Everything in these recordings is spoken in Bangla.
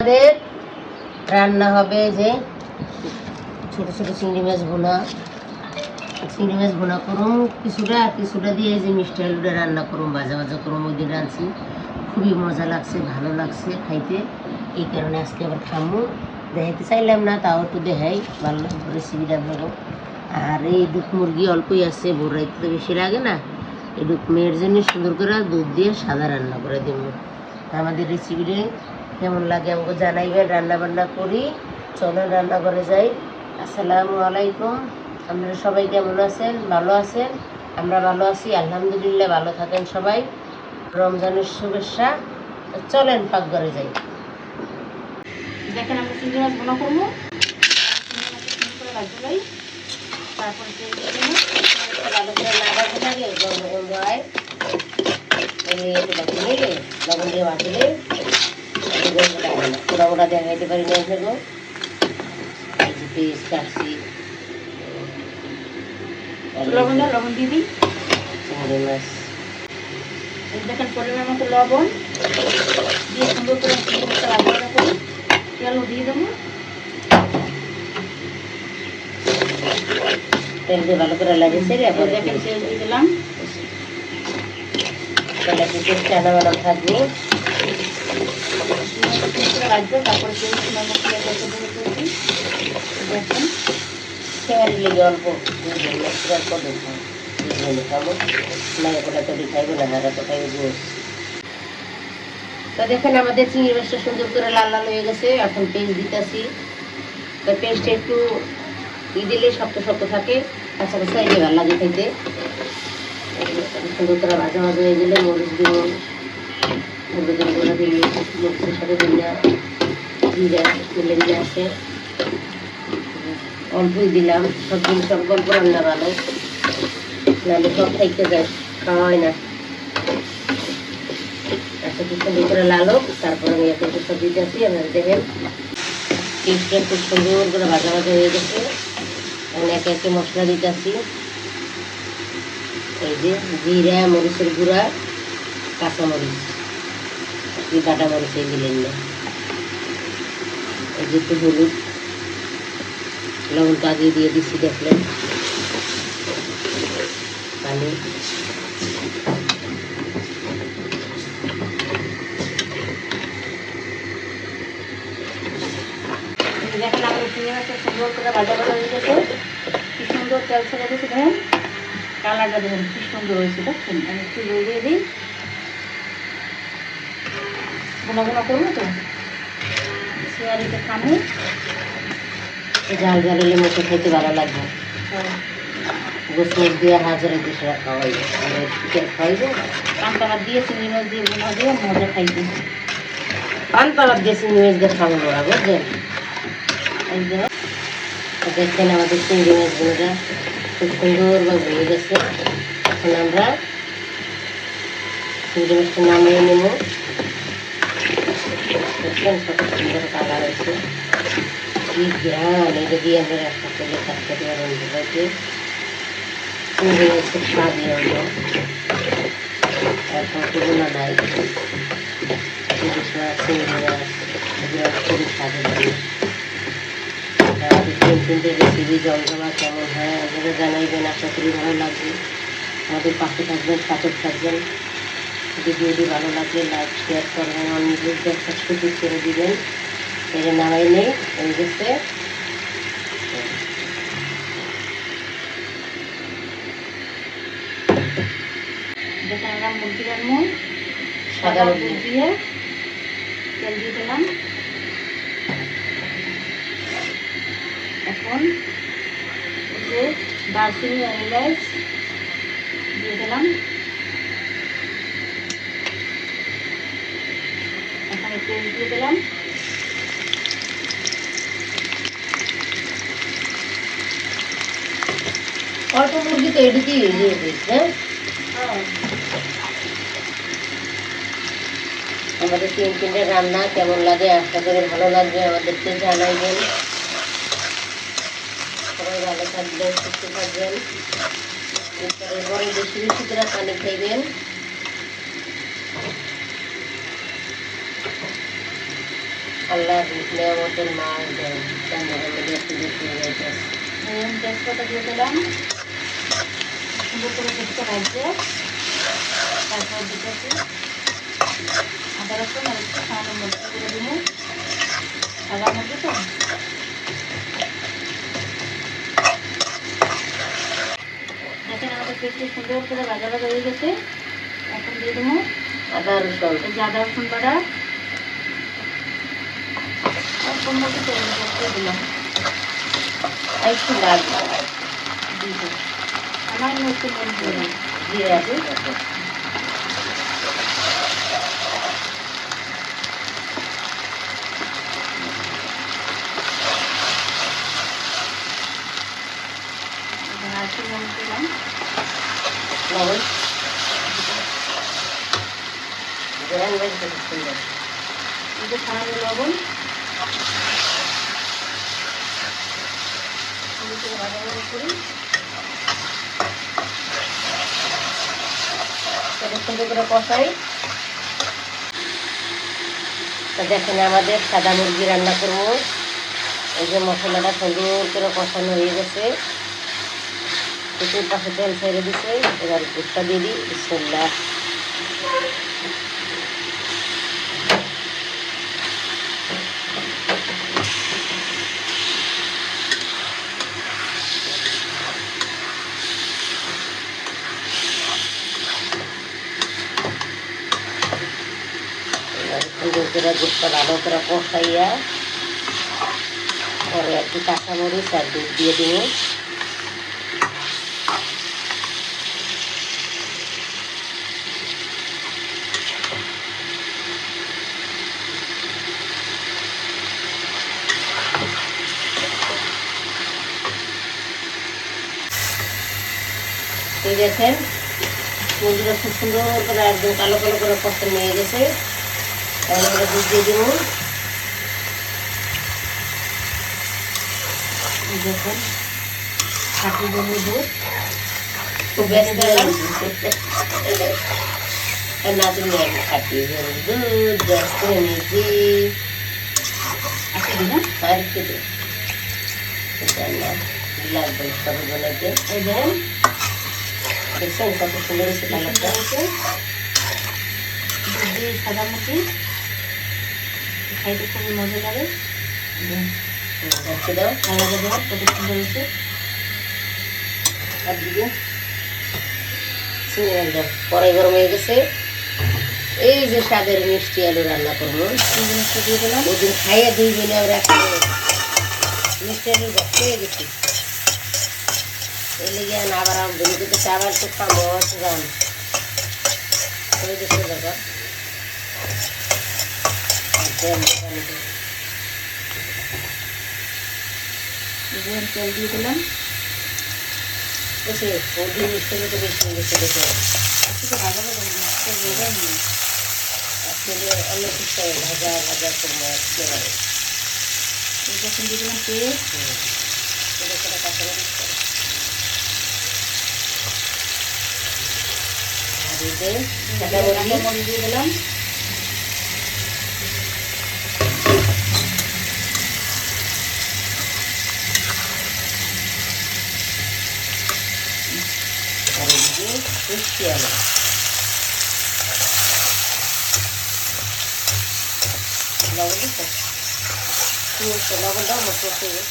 আমাদের রান্না হবে যে ছোট ছোট চিংড়ি মাছ ভুনা। চিংড়ি মাছ ভুনা করুম, কিছুটা কিছুটা দিয়ে যে মিষ্টি আলুটা রান্না করুম, ভাজা ভাজা করুম, ওই দিন রাঁধছি। খুবই মজা লাগছে, ভালো লাগছে খাইতে। এই কারণে আজকে আবার খামু। দেখাইতে চাইলাম না, তাও একটু দেখাই, ভালো রেসিপিটা ভালো। আর এই দুধ মুরগি অল্পই আছে, ভোর রাইতে তো বেশি লাগে না। এই দুধ মেয়ের জন্য সুন্দর করে দুধ দিয়ে সাদা রান্না করে দিব। আমাদের রেসিপিটা কেমন লাগে আমাকে জানাইবেন রান্না বান্না করি। চলো রান্না করে যাই। আসসালামু আলাইকুম। আপনারা সবাই কেমন আছেন? ভালো আছেন? আমরা ভালো আছি, আলহামদুলিল্লাহ ভালো থাকেন সবাই। রমজানের শুভেচ্ছা। চলেন পাকঘরে যাই। দেখেন আমরা চিংড়ি মাছ বোনা করব। তারপরে লবণ দিয়ে বাটিলে পোড়া পোড়া দেখাইতে পারি না যে পেঁয়াজ কাটছি লবণ দাও লবণ দিয়ে দিই। চিংড়ি মাছ দেখেন পরিমাণ মতো লবণ দিয়ে সুন্দর করে করি দিয়ে দেবো। তেল দিয়ে ভালো করে লাগিয়েছে দেখেন তেল দিয়ে দিলাম। কিছু চানা বানাম থাকবে। তো দেখেন আমাদের চিংড়ি মাছটা সুন্দর করে লাল লাল হয়ে গেছে। এখন পেস্ট দিতেছি। তো পেস্টটা একটু ই দিলে শক্ত শক্ত থাকে। কাঁচা কাঁচা এলে ভালো লাগে খাইতে সুন্দর করে ভাজা ভাজা হয়ে গেলে মরিচ দিব দিয়ে মরিচের সাথে জিরা অল্পই দিলাম, সব জিনিস সব গল্প রান্না ভালো। নাহলে সব খাইতে যায় খাওয়া হয় না। আচ্ছা সুন্দর করে লাল তারপরে আমি এখন সব দিতে আসি, আপনারা দেখেন। খুব সুন্দর করে ভাজা ভাজা হয়ে গেছে। এখন একে একে মশলা দিতে আসি। এই যে জিরা, মরিচের গুঁড়া, কাঁচামরিচ। এই বাটা মরিচ এই দিলেন না। এই যে একটু হলুদ লবণটা আগে দিয়ে দিচ্ছি দেখলেন। পানি। দেখেন মাছটা সুন্দর করে ভাজা ভাজা কি সুন্দর তেল ছেড়ে গেছে দেখেন। কালারটা দেখেন কি সুন্দর হয়েছে, দেখছেন? আমি একটু দিয়ে দিই। গুনা গুনা করব তো? সিয়ারিতে খামু জাল জালালে মুখে খেতে ভালো লাগবে। গোস মোস দিয়ে হাজারে দেশে খাওয়াই চিকেন খাইবো পান্তা ভাত দিয়ে চিংড়ি মাছ দিয়ে গুনা দিয়ে মজা খাইতে পান পাওয়ার দিয়ে চিংড়ি মাছ দিয়ে খাব না বুঝলেন? এই যে। তো দেখছেন আমাদের চিংড়ি মাছগুলোটা খুব সুন্দরভাবে হয়ে গেছে। এখন আমরা চিংড়ি মাছটা নামিয়ে নেব। দেখছেন কত সুন্দর কালার হয়েছে কি জ্ঞান এটা দিয়ে আমরা রাস্তা করলে থাকতে স্বাদের তিন তিনটে রেসিপি জমজমা কেমন হয় আপনারা জানাইবেন আশা করি ভালো লাগবে আমাদের পাশে থাকবেন সাথে থাকবেন ভিডিওটি ভালো লাগলে লাইক শেয়ার করবেন অন্যদেরকে একটা ছুটি করে দিবেন। এর নামাই নেই হয়ে গেছে। আমরা সাদা দুধ দিয়ে তেল দিয়ে দিলাম। এখন যে এলাচ দিয়ে দিলাম। দিয়ে দিলাম। অল্প মুরগি তো এটুকুই দিয়ে দিস হ্যাঁ আমাদের তিন তিনটে রান্না কেমন লাগে? আশা করি ভালো লাগবে। আমাদেরকে জানাইবেন। সবাই ভালো থাকবেন, সুস্থ থাকবেন। এরপরে বেশি বেশি করে পানি খাইবেন। আল্লাহর নিয়ামতের মাছ দেয় মধ্যে একটু দেখতে তেজপাতা দিয়ে দিলাম সুন্দর করে তেজটা ভাজছে তারপর দিতেছি আদা রসুন আর একটু সামান্য মরিচ করে দিব মধ্যে তো দেখেন আমাদের পেটটি সুন্দর করে ভাজা ভাজা হয়ে গেছে এখন দিয়ে দেবো আদা রসুন আদা রসুন বাটা অল্প মতো তেল দিয়ে দিলাম একটু লাগবে দিয়ে দেবো সামান্য একটু মরিচ আছে লবণ লবণ। সুন্দর করে ভাজা ভাজা করি সুন্দর করে কষাই দেখেন আমাদের সাদা মুরগি রান্না করব। এই যে মশলাটা সুন্দর করে কষানো হয়ে গেছে। কুকুর পাশে তেল ছেড়ে দিছে, এবার গুড়টা দিয়ে দিই সুন্দর করে গুড়টা ভালো করে কষাইয়া পরে একটু কাঁচামরিচ আর দুধ দিয়ে দিব। দেখেন মুরগিটা খুব সুন্দর করে একদম কালো কালো করে কষ্ট নিয়ে গেছে। দুধ দিয়ে দিব দেখুন খাটি জমি দুধ খুব ব্যস্ত না তুমি আমি খাটি দুধ ব্যস্ত দিলাম আর একটু দে। লাগবে খাইতে খুবই মজা লাগে। দেখতে দাও কালারে দেওয়া কত সুন্দর হয়েছে। আর দিকে? চিনি একদম কড়াই গরম হয়ে গেছে। এই যে স্বাদের মিষ্টি আলু রান্না করব। ওদিন খাইয়ে দুই দিনে আমরা মিষ্টি ভক্ত হয়ে গেছি। এই লেগে আবার আমার আবার তো খাব ওই দেখতে যাবা। এই যে তেল দিয়ে দিলাম বেশি ওদিন মিষ্টি আলু তো বেশি গেছে দেখে একটু ভাজা ভাজা দিয়ে আসলে অনেক কিছু ভাজা ভাজা করব এই যখন দিয়ে দিলাম তেল হুম। এটা যে সাদা মরিচ দিয়ে দিলাম আর এদিকে মিষ্টি আলু লবণ দিচ্ছ তুমি একটু লবণ দাও মশলা খেয়ে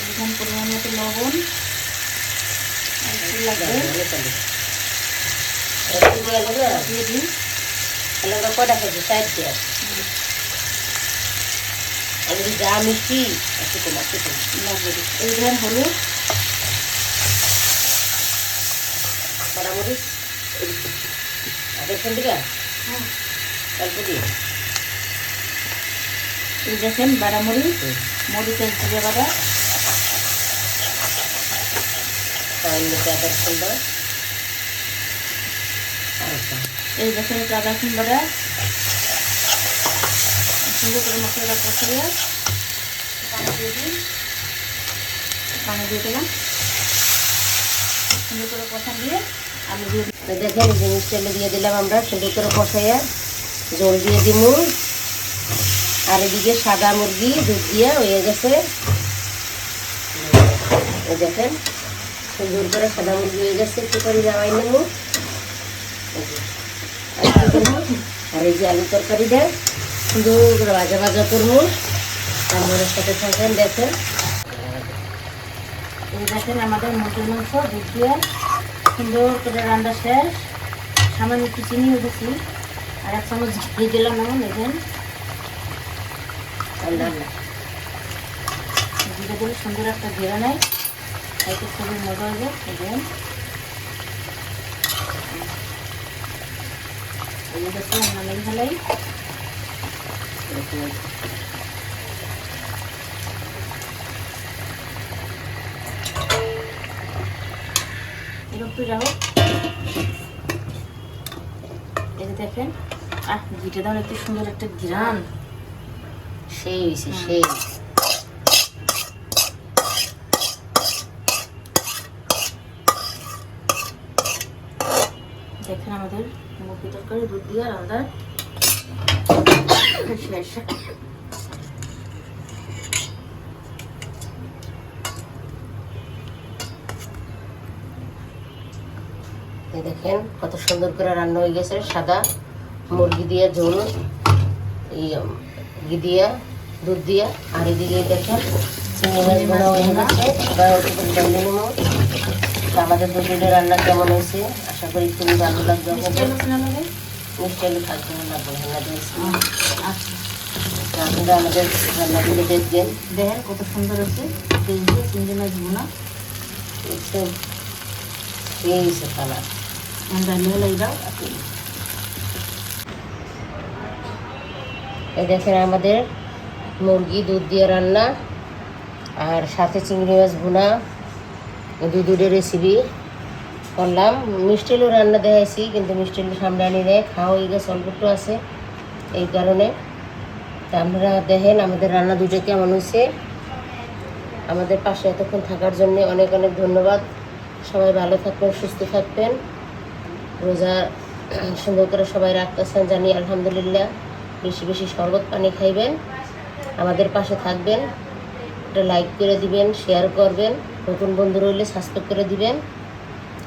এরকম পরিমাণ মতো লবণ আর একটু লাগবে দিয়ে দিই চারটে আমি যা মিষ্টি একটু কম একটু কম। লাগবে এই ধরেন হলুদ মরিচ দেখছেন দিকা অল্প দিয়ে। এই দেখেন বাড়ামরিচ মরিচের জিরে বাটা সামান্য আদা সুন্দর আচ্ছা এই দেখেন আদা রসুন সুন্দর করে মশলাটা কষিয়ে পানি দিয়ে দিই। পানি দিয়ে দিলাম। সুন্দর করে কষা দিয়ে আলু দিয়ে দেখেন যে মিষ্টি দিয়ে দিলাম আমরা, সুন্দর করে কষাইয়া জল দিয়ে দিমু। আর এদিকে সাদা মুরগি দুধ দিয়ে হয়ে গেছে। দেখেন, সুন্দর করে সাদা মুরগি হয়ে গেছে একটু করে যাওয়াই নেব আর এই যে আলু তরকারিটা সুন্দর করে ভাজা ভাজা করব। আমাদের সাথে থাকেন দেখেন। এই দেখেন আমাদের মুরগির মাংস দুধ দিয়ে সুন্দর করে রান্না শেষ। সামান্য একটু চিনি উঠেছি আর এক চামচ ঘি দিলাম এমন দেখেন। জিরে দিলে সুন্দর একটা ঘেরা নেয় খাইতে খুবই মজা হবে দেখেন এই দেখো নামের ফেলাই যাও এই দেখেন আহ ঘিটা দাও একটু সুন্দর একটা ঘিরান সেই হয়েছে সেই। দেখেন আমাদের মুরগি তরকারি দুধ দিয়ে রান্না শেষ দেখেন, কত সুন্দর করে রান্না হয়ে গেছে। সাদা মুরগি দিয়ে ঝোল দিয়া, দুধ দিয়া। আর এদিকে দেখেন আমাদের দুপুরের রান্না কেমন হয়েছে? আশা করি খুবই ভালো লাগবে। মিষ্টি আপনাদের মশলা লাগে মিষ্টি আলু খাইতে না রান্না দিয়েছি আচ্ছা। আপনারা আমাদের রান্নাগুলো দেখবেন। দেখেন কত সুন্দর হচ্ছে। তেল দিয়ে চিংড়ি মাছ বোনা এই কালার দাও এই দেখেন আমাদের মুরগি দুধ দিয়ে রান্না আর সাথে চিংড়ি মাছ ভুনা। দুধের রেসিপি করলাম। মিষ্টি আলু রান্না দেখাইছি, কিন্তু মিষ্টি আলু সামনে আনি দেয় খাওয়া হয়ে গেছে, অল্প একটু আছে এই কারণে। তা আপনারা দেখেন, আমাদের রান্না দুটো কেমন হয়েছে। আমাদের পাশে এতক্ষণ থাকার জন্য অনেক অনেক ধন্যবাদ। সবাই ভালো থাকবেন, সুস্থ থাকবেন। রোজা সুন্দর করে সবাই রাখতেছেন, জানি আলহামদুলিল্লাহ। বেশি বেশি শরবত পানি খাইবেন, আমাদের পাশে থাকবেন। এটা লাইক করে দিবেন, শেয়ার করবেন। নতুন বন্ধু রইলে সাবস্ক্রাইব করে দিবেন।